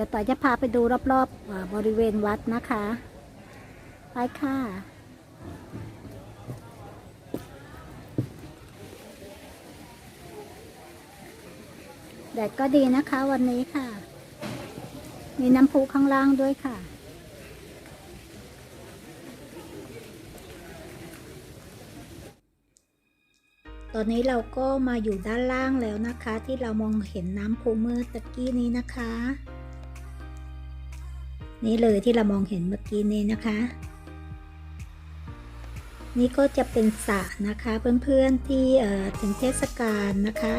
ดี๋ยวต่อจะพาไปดูรอบๆบริเวณวัดนะคะ ไปค่ะแดดก็ดีนะคะวันนี้ค่ะ มีน้ำพุข้างล่างด้วยค่ะตอนนี้เราก็มาอยู่ด้านล่างแล้วนะคะ ที่เรามองเห็นน้ำพุเมื่อตะกี้นี้นะคะ นี่เลยที่เรามองเห็นเมื่อกี้นี้นะคะ นี่ก็จะเป็นสระนะคะเพื่อนๆที่ถึงเทศกาลนะคะ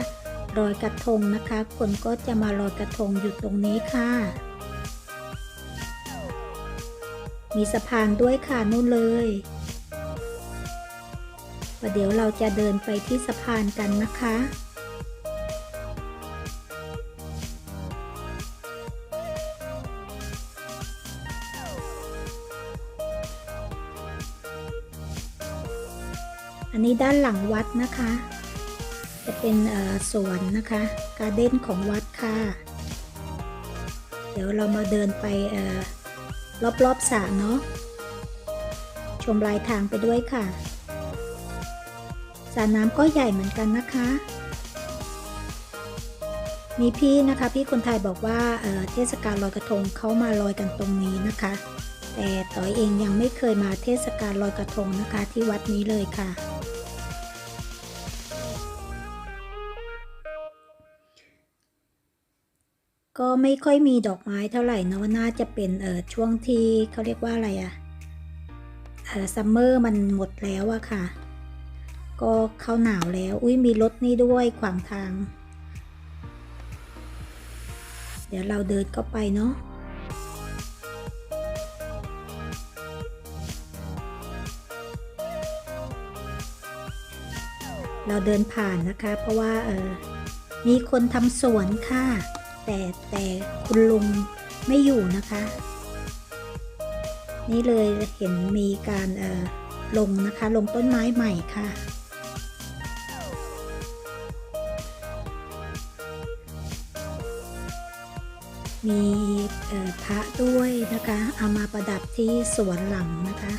ลอยกระทงนะคะ คนก็จะมาลอยกระทงอยู่ตรงนี้ค่ะ มีสะพานด้วยค่ะนู่นเลยประเดี๋ยวเราจะเดินไปที่สะพานกันนะคะ อันนี้ด้านหลังวัดนะคะ จะเป็นสวนนะคะการ์เด้นของวัดค่ะ เดี๋ยวเรามาเดินไปรอบๆสระเนาะชมลายทางไปด้วยค่ะสระน้ำก็ใหญ่เหมือนกันนะคะ มีพี่นะคะ พี่คนไทยบอกว่าเเทศกาลลอยกระทงเขามาลอยกันตรงนี้นะคะ แต่ต่อยเองยังไม่เคยมาเทศกาลลอยกระทงนะคะที่วัดนี้เลยค่ะ ก็ไม่ค่อยมีดอกไม้เท่าไหร่เนอะน่าจะเป็นเออช่วงที่เขาเรียกว่าอะไรอะเออซัมเมอร์มันหมดแล้วอะค่ะ ก็เข้าหนาวแล้ว อุ้ยมีรถนี่ด้วยขวางทาง เดี๋ยวเราเดินเข้าไปเนาะเราเดินผ่านนะคะ เพราะว่าเออมีคนทำสวนค่ะ แต่แต่คุณลุงไม่อยู่นะคะ นี่เลยเห็นมีการลงนะคะ ลงต้นไม้ใหม่ค่ะ มีพระด้วยนะคะ เอามาประดับที่สวนหลังนะคะ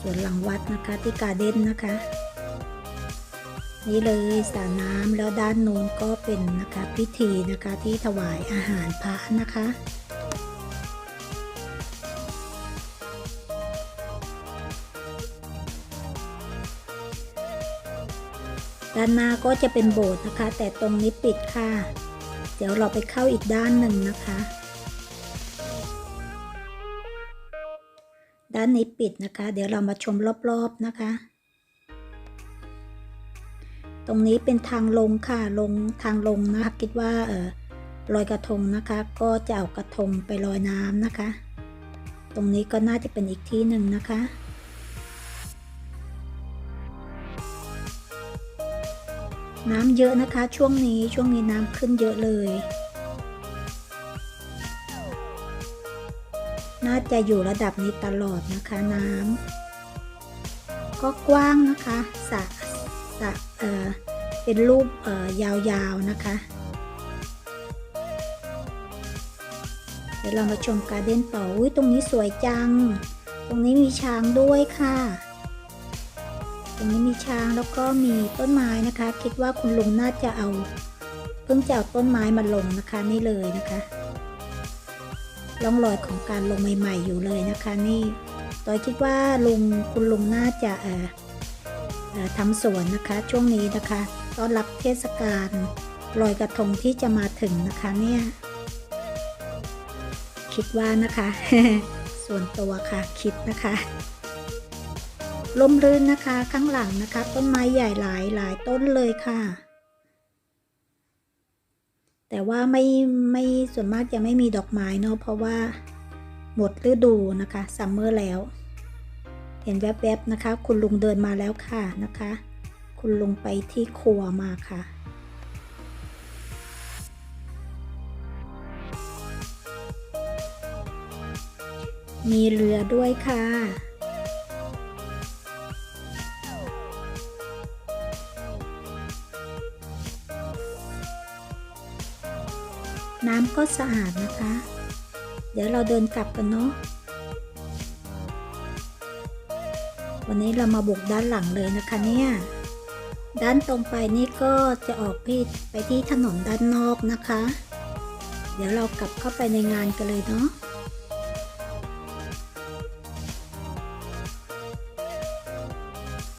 สวนหลังวัดนะคะที่การเด้นนะคะ นี่เลยสระน้ำแล้วด้านโน้นก็เป็นนะคะพิธีนะคะที่ถวายอาหารพระนะคะด้านหน้าก็จะเป็นโบสถ์นะคะ แต่ตรงนี้ปิดค่ะ เดี๋ยวเราไปเข้าอีกด้านหนึ่งนะคะ ด้านนี้ปิดนะคะ เดี๋ยวเรามาชมรอบๆนะคะ ตรงนี้เป็นทางลงค่ะลงทางลงนะคะคิดว่าเออลอยกระทงนะคะ ก็จะเอากระทงไปลอยน้ำนะคะ ตรงนี้ก็น่าจะเป็นอีกที่หนึ่งนะคะน้ำเยอะนะคะช่วงนี้ช่วงนี้น้ำขึ้นเยอะเลย น่าจะอยู่ระดับนี้ตลอดนะคะน้ำก็กว้างนะคะสระ สระเเป็นรูปยาวๆนะคะ เดี๋ยวเรามาชมการ์เด้นต่ออุ้ยตรงนี้สวยจัง ตรงนี้มีช้างด้วยค่ะ ตรงนี้มีช้างแล้วก็มีต้นไม้นะคะ คิดว่าคุณลุงน่าจะเอา เพิ่งจะเอาต้นไม้มาลงนะคะนี่เลยนะคะร่องรอยของการลงใหม่ ๆ อยู่เลยนะคะ นี่ตอยคิดว่าลุงคุณลุงน่าจะเอ่อเอ่อ ทำสวนนะคะช่วงนี้นะคะต้อนรับเทศกาลลอยกระทงที่จะมาถึงนะคะเนี่ยคิดว่านะคะ ส่วนตัวค่ะคิดนะคะลมรื่นนะคะข้างหลังนะคะ ต้นไม้ใหญ่หลายหลายต้นเลยค่ะ แต่ว่าไม่ไม่ส่วนมากจะไม่มีดอกไม้เนาะเพราะว่าหมดฤดูนะคะซัมเมอร์แล้ว เห็นแวบๆนะคะ คุณลุงเดินมาแล้วค่ะนะคะ คุณลุงไปที่ครัวมาค่ะ มีเรือด้วยค่ะน้ำก็สะอาดนะคะ เดี๋ยวเราเดินกลับกันเนาะ วันนี้เรามาบุกด้านหลังเลยนะคะเนี่ย ด้านตรงไปนี่ก็จะออกพี่ไปที่ถนนด้านนอกนะคะ เดี๋ยวเรากลับเข้าไปในงานกันเลยเนาะ